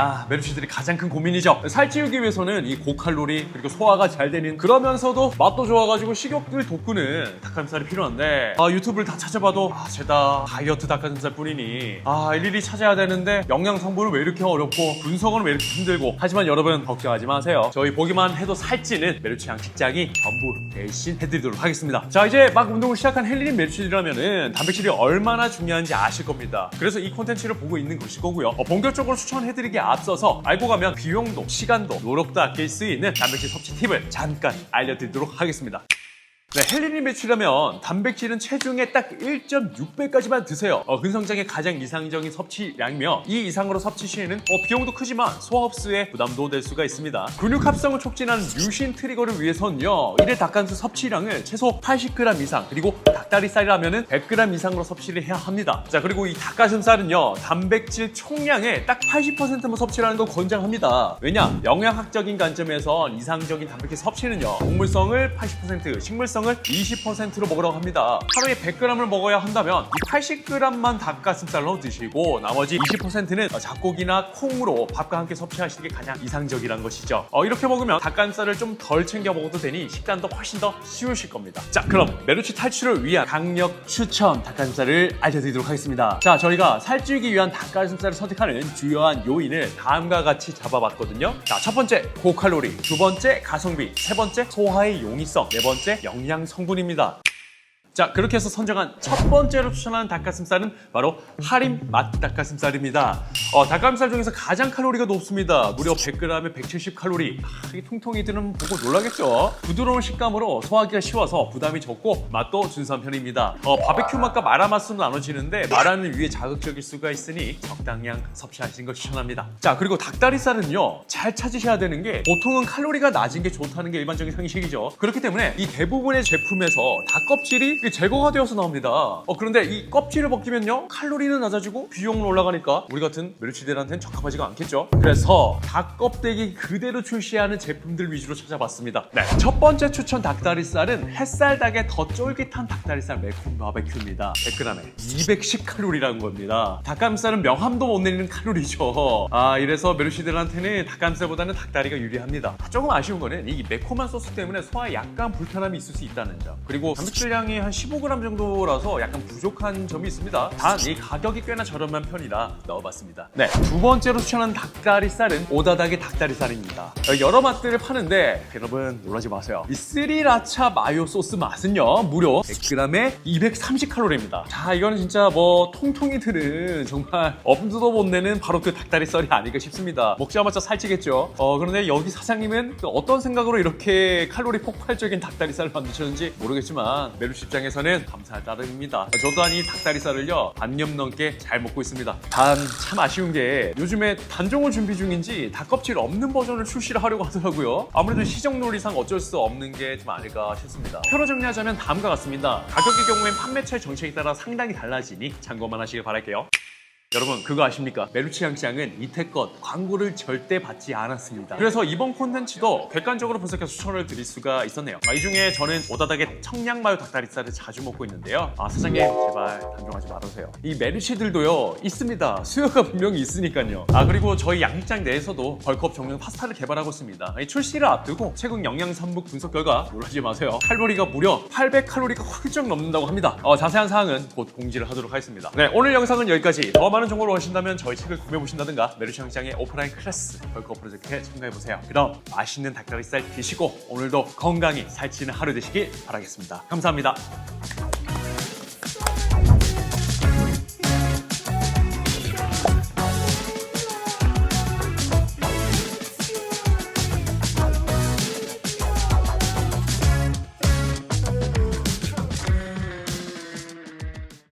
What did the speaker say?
아 메르시들이 가장 큰 고민이죠. 살찌우기 위해서는 이 고칼로리 그리고 소화가 잘 되는 그러면서도 맛도 좋아가지고 식욕을 돋구는 닭가슴살이 필요한데 아 유튜브를 다 찾아봐도 아 죄다 다이어트 닭가슴살 뿐이니 아 일일이 찾아야 되는데 영양 성분은 왜 이렇게 어렵고 분석은 왜 이렇게 힘들고 하지만 여러분 걱정하지 마세요. 저희 보기만 해도 살찌는 메르치 양식장이 전부 대신 해드리도록 하겠습니다. 자 이제 막 운동을 시작한 헬리닌 메르치라면은 단백질이 얼마나 중요한지 아실 겁니다. 그래서 이 콘텐츠를 보고 있는 것일 거고요. 어, 본격적으로 추천해드리기에 앞서서 알고 가면 비용도 시간도 노력도 아낄 수 있는 단백질 섭취 팁을 잠깐 알려드리도록 하겠습니다. 네, 헬리닌 매출하면 단백질은 체중의 딱 1.6배까지만 드세요. 어, 근성장의 가장 이상적인 섭취량이며 이 이상으로 섭취 시에는 어, 비용도 크지만 소화 흡수에 부담도 될 수가 있습니다. 근육 합성을 촉진하는 류신 트리거를 위해서는요. 일일 닭가슴살 섭취량을 최소 80g 이상 그리고 닭다리살이라면 100g 이상으로 섭취를 해야 합니다. 자 그리고 이 닭가슴살은요 단백질 총량의 딱 80%만 섭취하는 걸 권장합니다. 왜냐 영양학적인 관점에서 이상적인 단백질 섭취는요 동물성을 80% 식물성 을 20%로 먹으라고 합니다. 하루에 100g을 먹어야 한다면 이 80g만 닭가슴살로 드시고 나머지 20%는 잡고기나 콩으로 밥과 함께 섭취하시는 게 가장 이상적이라는 것이죠. 어, 이렇게 먹으면 닭가슴살을 좀 덜 챙겨 먹어도 되니 식단도 훨씬 더 쉬우실 겁니다. 자 그럼 메르치 탈출을 위한 강력 추천 닭가슴살을 알려드리도록 하겠습니다. 자 저희가 살찌우기 위한 닭가슴살을 선택하는 주요한 요인을 다음과 같이 잡아봤거든요. 자 첫 번째 고칼로리, 두 번째 가성비, 세 번째 소화의 용이성, 네 번째 영양 성분입니다. 자 그렇게 해서 선정한 첫 번째로 추천하는 닭가슴살은 바로 하림 맛 닭가슴살입니다. 어, 닭가슴살 중에서 가장 칼로리가 높습니다. 무려 100g에 170칼로리. 아, 이게 통통이 드는 보고 놀라겠죠? 부드러운 식감으로 소화하기가 쉬워서 부담이 적고 맛도 준수한 편입니다. 어, 바베큐 맛과 마라 맛으로 나눠지는데 마라는 위에 자극적일 수가 있으니 적당량 섭취하시는 걸 추천합니다. 자 그리고 닭다리살은요 잘 찾으셔야 되는 게 보통은 칼로리가 낮은 게 좋다는 게 일반적인 상식이죠. 그렇기 때문에 이 대부분의 제품에서 닭 껍질이 제거가 되어서 나옵니다. 어, 그런데 이 껍질을 벗기면요 칼로리는 낮아지고 비용은 올라가니까 우리 같은 멸치들한테는 적합하지가 않겠죠. 그래서 닭 껍데기 그대로 출시하는 제품들 위주로 찾아봤습니다. 네, 첫 번째 추천 닭다리살은 햇살 닭의 더 쫄깃한 닭다리살 매콤 바베큐입니다. 100g에 210칼로리라는 겁니다. 닭가슴살은 명함도 못 내리는 칼로리죠. 아 이래서 멸치들한테는 닭가슴살보다는 닭다리가 유리합니다. 조금 아쉬운 거는 이 매콤한 소스 때문에 소화에 약간 불편함이 있을 수 있다는 점. 그리고 단백질량이 한 15g 정도라서 약간 부족한 점이 있습니다. 단 이 가격이 꽤나 저렴한 편이라 넣어봤습니다. 네, 두 번째로 추천한 닭다리살은 오다닭의 닭다리살입니다. 어, 여러 맛들을 파는데 여러분 놀라지 마세요. 이 스리라차 마요 소스 맛은요 무려 100g에 230칼로리입니다. 자 이거는 진짜 뭐 통통이 들은 정말 엄두도 못 내는 바로 그 닭다리살이 아닐까 싶습니다. 먹자마자 살찌겠죠. 어 그런데 여기 사장님은 그 어떤 생각으로 이렇게 칼로리 폭발적인 닭다리살을 만드셨는지 모르겠지만 메루시 입장에 서는 감사할 따름입니다. 저도 한이 닭다리살을요 반년 넘게 잘 먹고 있습니다. 단 참 아쉬운 게 요즘에 단종을 준비 중인지 닭껍질 없는 버전을 출시를 하려고 하더라고요. 아무래도 시정놀이상 어쩔 수 없는 게 좀 아닐까 싶습니다. 표로 정리하자면 다음과 같습니다. 가격의 경우엔 판매처의 정책에 따라 상당히 달라지니 참고만 하시길 바랄게요. 여러분 그거 아십니까? 메루치 양시장은 이태껏 광고를 절대 받지 않았습니다. 그래서 이번 콘텐츠도 객관적으로 분석해서 추천을 드릴 수가 있었네요. 아, 이 중에 저는 오다닥의 청량마요 닭다리살을 자주 먹고 있는데요. 아 사장님 제발 단종하지 말아주세요. 이 메르시들도요 있습니다. 수요가 분명히 있으니까요. 아 그리고 저희 양식장 내에서도 벌컵 정량 파스타를 개발하고 있습니다. 이 출시를 앞두고 최근 영양 산복 분석 결과 놀라지 마세요. 칼로리가 무려 800칼로리가 훌쩍 넘는다고 합니다. 어, 자세한 사항은 곧 공지를 하도록 하겠습니다. 네 오늘 영상은 여기까지. 더 많은 정보를 원하신다면 저희 책을 구매해 보신다든가 메르시 양식장의 오프라인 클래스 벌컵 프로젝트에 참가해 보세요. 그럼 맛있는 닭다리살 드시고 오늘도 건강히 살찌는 하루 되시길 바라겠습니다. 감사합니다.